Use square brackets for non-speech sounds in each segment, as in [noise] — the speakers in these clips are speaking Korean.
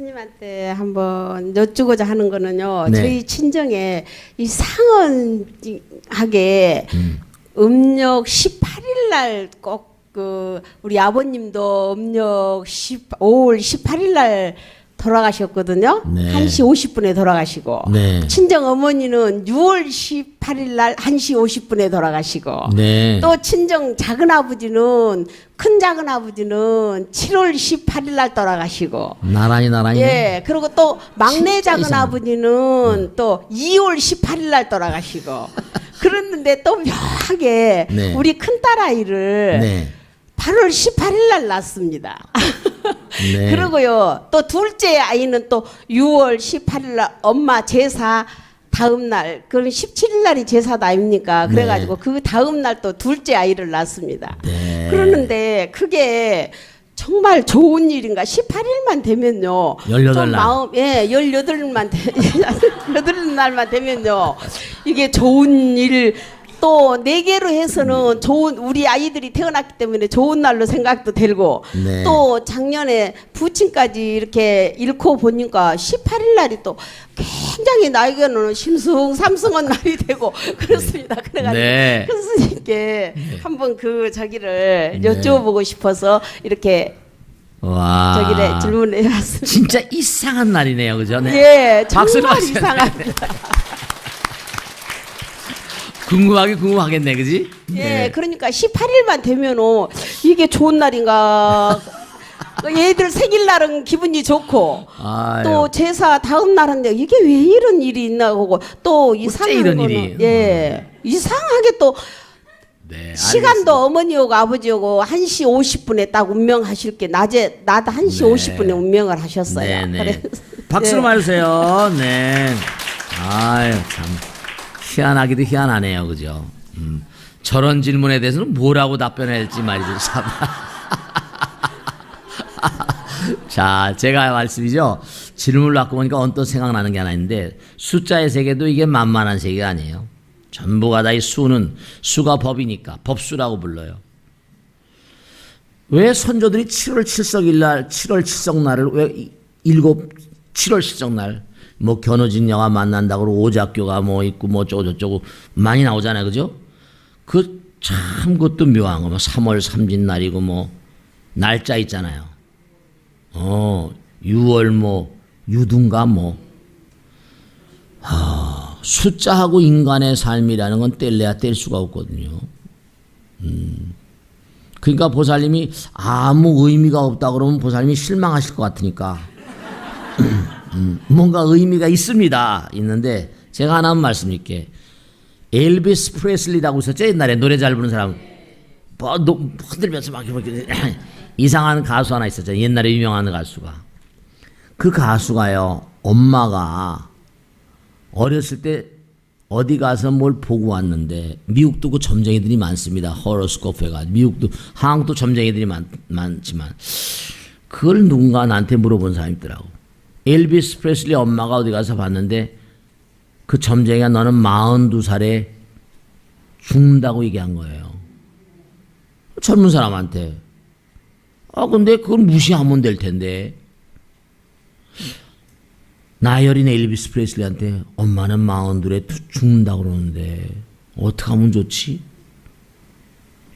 스님한테 한번 여쭈고자 하는 거는요. 네. 저희 친정에 이 상언하게 음. 음력 18일 날 꼭 그 우리 아버님도 음력 10, 5월 18일 날 돌아가셨거든요. 네. 1시 50분에 돌아가시고 네. 친정 어머니는 6월 18일 날 1시 50분에 돌아가시고 네. 또 친정 작은 아버지는 큰 작은 아버지는 7월 18일 날 돌아가시고 나란히 나란히. 예 그리고 또 막내 작은 이상하네. 아버지는 또 2월 18일 날 돌아가시고 [laughs] 그랬는데 또 묘하게 네. 우리 큰 딸 아이를 네. 8월 18일 날 낳습니다. 네. 그리고요 또 둘째 아이는 또 6월 18일 날 엄마 제사 다음 날 그럼 17일 날이 제사다 아닙니까? 그래 가지고 그 다음 날 또 둘째 아이를 낳습니다. 네. 그러는데 그게 정말 좋은 일인가 18일만 되면요 18좀 날. 마음 예 18일만 되 18날만 되면요 이게 좋은 일 또 네 개로 해서는 좋은 우리 아이들이 태어났기 때문에 좋은 날로 생각도 들고 네. 또 작년에 부친까지 이렇게 잃고 보니까 18일 날이 또 굉장히 나에게는 심승삼승한 [laughs] 날이 되고 그렇습니다. 그래가지고 네. 큰 스님께 한번 그 저기를 네. 여쭤보고 싶어서 이렇게 와. 저기를 질문해 왔습니다. 진짜 이상한 날이네요, 그죠? 네. 예, 정말 이상합니다. 궁금하게 궁금하겠네, 그지? 예, 그러니까 18일만 되면은 이게 좋은 날인가. [laughs] 얘들 생일날은 기분이 좋고 아유. 또 제사 다음 날인데 이게 왜 이런 일이 있나 하고 또 이상한 이런 거는 일이? 예 이상하게 또 네. 시간도 어머니하고 아버지하고 1시 50분에 딱 운명하실 게 낮에 낮 1시 네. 50분에 운명을 하셨어요. 네, 네. 박수로 네. 맞으세요. 네. 아유, 참. 희한하기도 희한하네요. 그죠? 음. 저런 질문에 대해서는 뭐라고 답변해야 할지 말이죠. 참. [laughs] 자, 제가 말씀이죠. 질문을 받고 보니까 언뜻 생각나는 게 하나 있는데 숫자의 세계도 이게 만만한 세계가 아니에요. 전부가 다 이 수는 수가 법이니까 법수라고 불러요. 왜 선조들이 7월 7석일 날, 7월 7석 날을 왜 이- 일곱 7월 7석 날, 뭐 견우직녀가 만난다고 오작교가 뭐 있고 뭐 저쩌고 많이 나오잖아요, 그죠? 그 참 그것도 묘한 거, 뭐 3월 삼진 날이고 뭐 날짜 있잖아요. 어, 6월 뭐 유둔가 뭐. 아, 숫자하고 인간의 삶이라는 건 뗄래야 뗄 수가 없거든요. 그러니까 보살님이 아무 의미가 없다 그러면 보살님이 실망하실 것 같으니까 [clears throat] 음, 뭔가 의미가 있습니다. 있는데 제가 하나 말씀드릴게. 엘비스 프레슬리라고 있었죠 옛날에 노래 잘 부르는 사람. 뭐 노- 흔들면서 막 이렇게 [clears throat] 이상한 가수 하나 있었죠 옛날에 유명한 가수가. 그 가수가요 엄마가 어렸을 때 어디 가서 뭘 보고 왔는데 미국도 그 점쟁이들이 많습니다. 호로스코프가 미국도 한국도 점쟁이들이 많, 많지만 그걸 누군가 나한테 물어본 사람이 있더라고. 엘비스 프레슬리 엄마가 어디 가서 봤는데 그 점쟁이가 너는 42살에 죽는다고 얘기한 거예요. 젊은 사람한테. 아 근데 그걸 무시하면 될 텐데. 어린 엘비스 프레슬리한테 엄마는 마흔둘에 죽는다고 그러는데 어떻게 하면 좋지?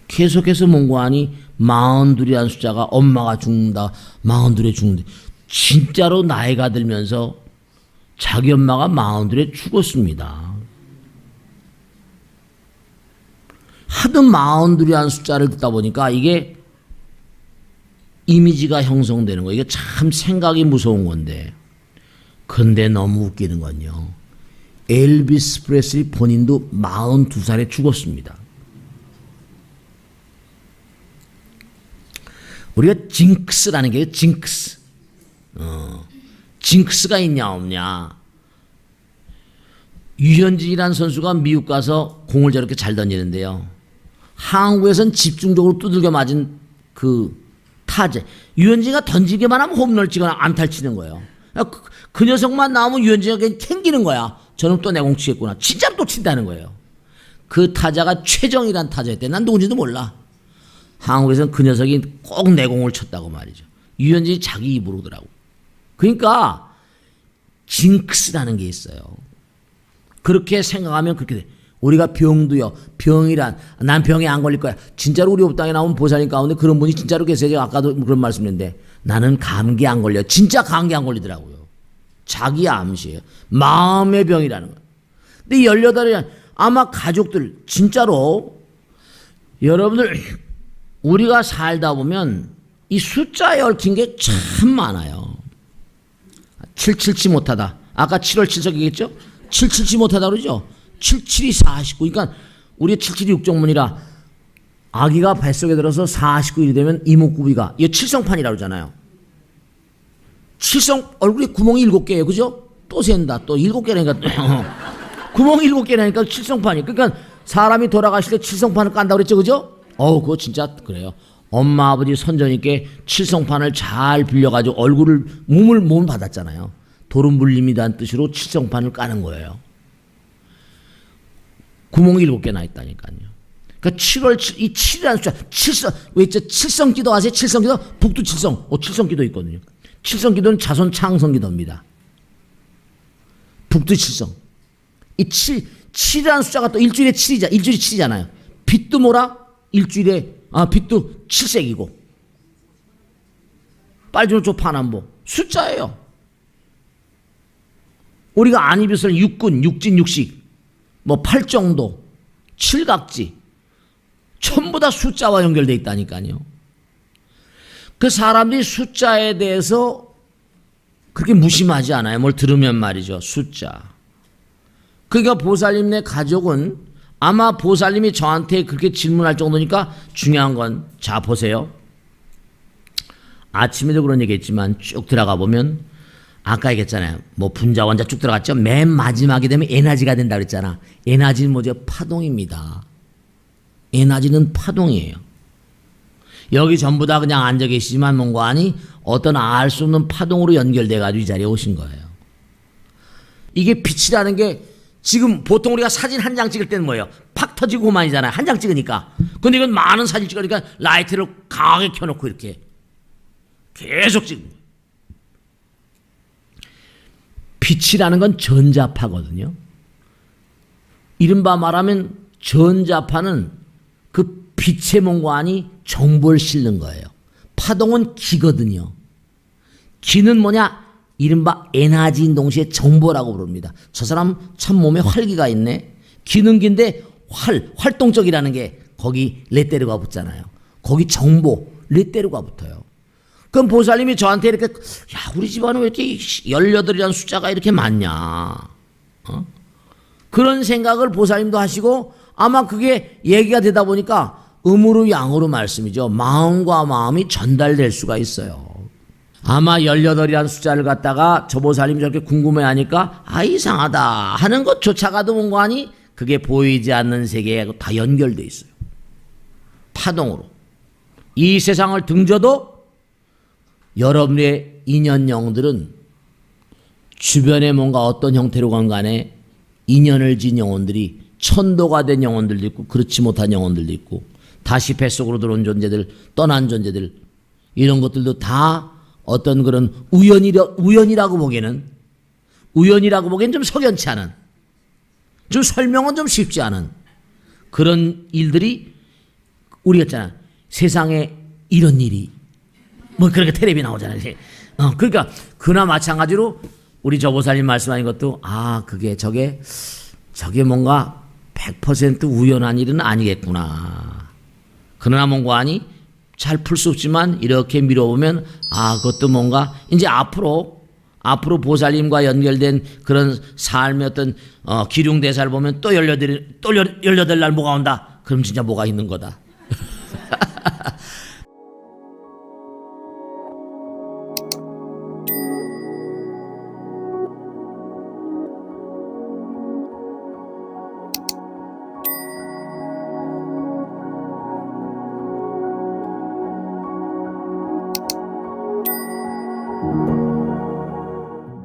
계속해서 mon고하니 마흔둘이라는 숫자가 엄마가 죽는다 마흔둘에 죽는다 진짜로 나이가 들면서 자기 엄마가 마흔둘에 죽었습니다. 하도 마흔둘이라는 숫자를 듣다 보니까 이게 이미지가 형성되는 거예요. 이게 참 생각이 무서운 건데. 근데 너무 웃기는 건요. 엘비스 프레슬리 본인도 42살에 죽었습니다. 우리가 징크스라는 게 징크스. 어, 징크스가 있냐 없냐. 유현진이라는 선수가 미국 가서 공을 저렇게 잘 던지는데요. 한국에선 집중적으로 두들겨 맞은 그 타제. 유현진이가 던지기만 하면 홈런을 치거나 안타를 치는 거예요. 그, 그 녀석만 나오면 유현진이가 그냥 캥기는 거야. 저는 또 내 공 치겠구나. 진짜로 또 친다는 거예요. 그 타자가 최정이란 타자였대. 난 누군지도 몰라. 한국에서는 그 녀석이 꼭 내 공을 쳤다고 말이죠. 유현진이 자기 입으로 더라고. 그러니까 징크스라는 게 있어요. 그렇게 생각하면 그렇게 돼. 우리가 병도요. 병이란 난 병에 안 걸릴 거야. 진짜로 우리 옥당에 나온 보살님 가운데 그런 분이 진짜로 계세요. 제가 아까도 그런 말씀했는데 나는 감기 안 걸려. 진짜 감기 안 걸리더라고요. 자기 암시예요. 마음의 병이라는 거예요. 근데 18이 아마 가족들 진짜로 여러분들 우리가 살다 보면 이 숫자에 얽힌 게 참 많아요. 777 못하다. 아까 7월 7석이겠죠? 777 못하다 그러죠? 77이 49. 그러니까 우리 77이 6정문이라 아기가 뱃속에 들어서 49일이 되면 이목구비가 이게 칠성판이라고 그러잖아요. 칠성 얼굴에 구멍이 7개예요. 그죠? 또 센다. 또 7개라니까 [laughs] 구멍이 7개라니까 칠성판이. 그러니까 사람이 돌아가실 때 칠성판을 깐다고 그랬죠. 그죠? 어우, 그거 진짜 그래요. 엄마 아버지 선조님께 칠성판을 잘 빌려가지고 얼굴을 몸을 몸을 받았잖아요. 도름 물림이라는 뜻으로 칠성판을 까는 거예요. 구멍이 일곱 개나 있다니까요. 그러니까 7월 7, 이 7이라는 숫자, 칠성, 왜 있죠? 칠성 기도 아세요? 칠성 기도? 북두 칠성, 어, 칠성 기도 있거든요. 칠성 기도는 자손 창성 기도입니다. 북두 칠성. 이 7, 7이라는 숫자가 또 일주일에 7이자, 일주일에 7이잖아요. 빛도 뭐라? 일주일에, 아, 빛도 7색이고. 빨주노초 파남보. 숫자예요. 우리가 안입에서는 육군, 육진, 육식, 뭐 팔정도, 칠각지, 전부 다 숫자와 연결돼 있다니까요. 그 사람들이 숫자에 대해서 그렇게 무심하지 않아요. 뭘 들으면 말이죠. 숫자. 그러니까 보살님네 가족은 아마 보살님이 저한테 그렇게 질문할 정도니까 중요한 건 자 보세요. 아침에도 그런 얘기했지만 쭉 들어가 보면 아까 얘기했잖아요. 뭐 분자 원자 쭉 들어갔죠. 맨 마지막이 되면 에너지가 된다 그랬잖아. 에너지는 뭐죠? 파동입니다. 에너지는 파동이에요. 여기 전부 다 그냥 앉아 계시지만 뭔가 아니 어떤 알 수 없는 파동으로 연결돼 가지고 이 자리에 오신 거예요. 이게 빛이라는 게 지금 보통 우리가 사진 한 장 찍을 때는 뭐예요? 팍 터지고 그만이잖아요. 한 장 찍으니까. 근데 이건 많은 사진 찍으니까 라이트를 강하게 켜놓고 이렇게 계속 찍는. 빛이라는 건 전자파거든요. 이른바 말하면 전자파는 그 빛의 몸과안이 정보를 실는 거예요. 파동은 기거든요. 기는 뭐냐? 이른바 에너지인 동시에 정보라고 부릅니다. 저 사람 참 몸에 활기가 있네. 기는 기인데 활, 활동적이라는 게 거기 레테르가 붙잖아요. 거기 정보, 레테르가 붙어요. 그럼 보살님이 저한테 이렇게 야 우리 집안은 왜 이렇게 18이라는 숫자가 이렇게 많냐 어? 그런 생각을 보살님도 하시고 아마 그게 얘기가 되다 보니까 음으로 양으로 말씀이죠 마음과 마음이 전달될 수가 있어요 아마 18이라는 숫자를 갖다가 저 보살님이 저렇게 궁금해하니까 아 이상하다 하는 것조차가도 뭔가 하니? 그게 보이지 않는 세계에 다 연결돼 있어요. 파동으로. 이 세상을 등져도 여러분의 인연 영들은 주변에 뭔가 어떤 형태로건 간에 인연을 진 영혼들이 천도가 된 영혼들도 있고 그렇지 못한 영혼들도 있고 다시 뱃속으로 들어온 존재들 떠난 존재들 이런 것들도 다 어떤 그런 우연이라, 우연이라고 보기에는 우연이라고 보기엔 좀 석연치 않은 좀 설명은 좀 쉽지 않은 그런 일들이 우리가 있잖아 세상에 이런 일이 뭐 그렇게 텔레비 나오잖아요. 어, 그러니까 그나 마찬가지로 우리 저보살님 말씀하신 것도 아 그게 저게 저게 뭔가 100% 우연한 일은 아니겠구나. 그러나 뭔가 아니 잘 풀 수 없지만 이렇게 밀어보면 아 그것도 뭔가 이제 앞으로 앞으로 보살님과 연결된 그런 삶의 어떤 어, 기륭대사를 보면 또 열여덟 또 열여덟 날 뭐가 온다. 그럼 진짜 뭐가 있는 거다.